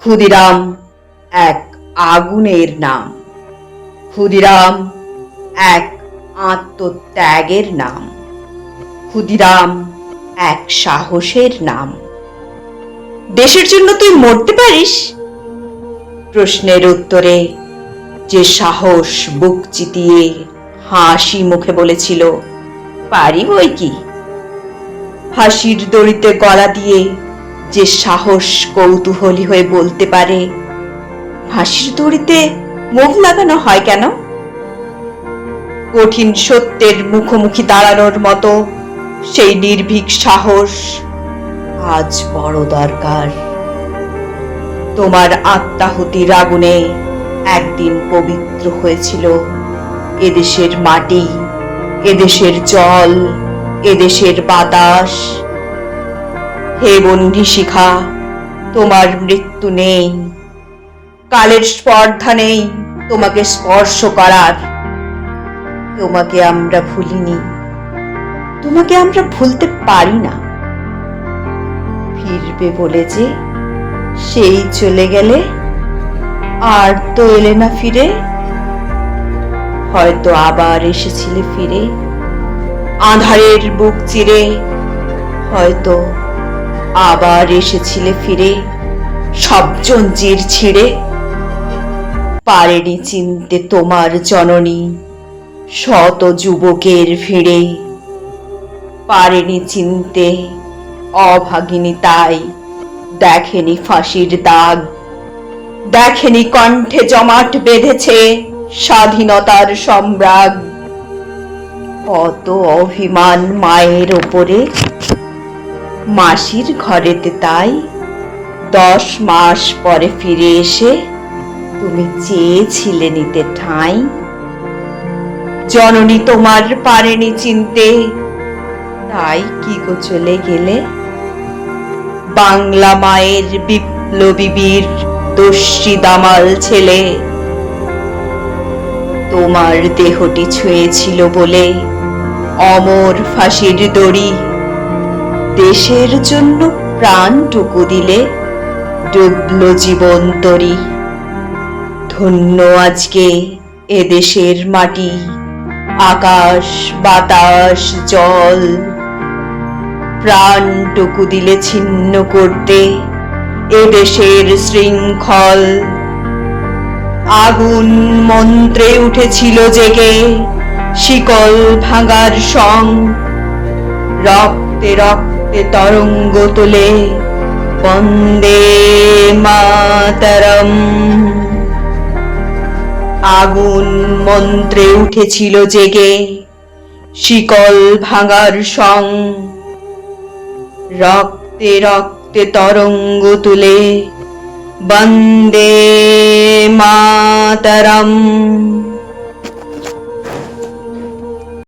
ক্ষুদিরাম এক আগুনের নাম। ক্ষুদিরাম এক আত্মত্যাগের নাম। ক্ষুদিরাম এক সাহসের নাম। দেশের জন্য তুই মরতে পারিস? প্রশ্নের উত্তরে, যে সাহস বুক চিতিয়ে হাসি মুখে বলেছিল, পারি বই কি? হাসির দড়িতে গলা দিয়ে যে সাহস কৌতূহলী হয়ে বলতে পারে। হাসির দড়িতে মুখ লাগানো হয় কেন? কঠিন সত্যের মুখোমুখি দাঁড়ানোর মতো সেই নির্ভীক সাহস আজ বড় দরকার। তোমার আত্মাহুতির আগুনে একদিন পবিত্র হয়েছিল। এদেশের মাটি, এদেশের জল, এদেশের বাতাস হে বন্ধি শিখা, তোমার মৃত্যু নেই। কালের স্পর্ধা নেই, তোমাকে স্পর্শ করার। তোমাকে আমরা ভুলিনি। তোমাকে আমরা ভুলতে পারি না। ফিরবে বলে যে, সেই চলে গেলে আর তো এলে না ফিরে। হয়তো আবার এসেছিলে ফিরে। আধারের বুক চিরে, হয়তো আবার এসেছিলে ফিরে সব জঞ্জির ছিঁড়ে। পারেনি চিনতে তোমার জননী, শত যুবকের ভিড়ে। পারেনি চিনতে, অভাগিনী তাই দেখেনি ফাঁসির দাগ। দেখেনি কণ্ঠে জমাট বেঁধেছে স্বাধীনতার সম্রাগ। কত অভিমান মায়ের ওপরে মাসির ঘরেতে তাই। দশ মাস পরে ফিরে এসে তুমি চেয়েছিলে নিতে ঠাঁই। জননী তোমার পারেনি চিনতে। তাই কি গো চলে গেলে? বাংলা মায়ের বিপ্লবী বীর, দস্যি দামাল ছেলে। তোমার দেহটি ছুঁয়েছিল বলে অমর ফাঁসির দড়ি দেশের জন্য প্রাণটুকু দিলে ডুবল জীবন তরি ধন্য আজকে এ দেশের মাটি, আকাশ, বাতাস, জল। প্রাণটুকু দিলে ছিন্ন করতে এ দেশের শৃঙ্খল। আগুন মন্ত্রে উঠেছিল জেগে, শিকল ভাঙার সং। রক্তে রক্তে তরঙ্গ তোলে, বন্দে মাতরম। আগুন মন্ত্রে উঠেছিল জেগে, শিকল ভাঙার সং। রক্তে রক্তে তরঙ্গ তুলে, বন্দে মাতরম।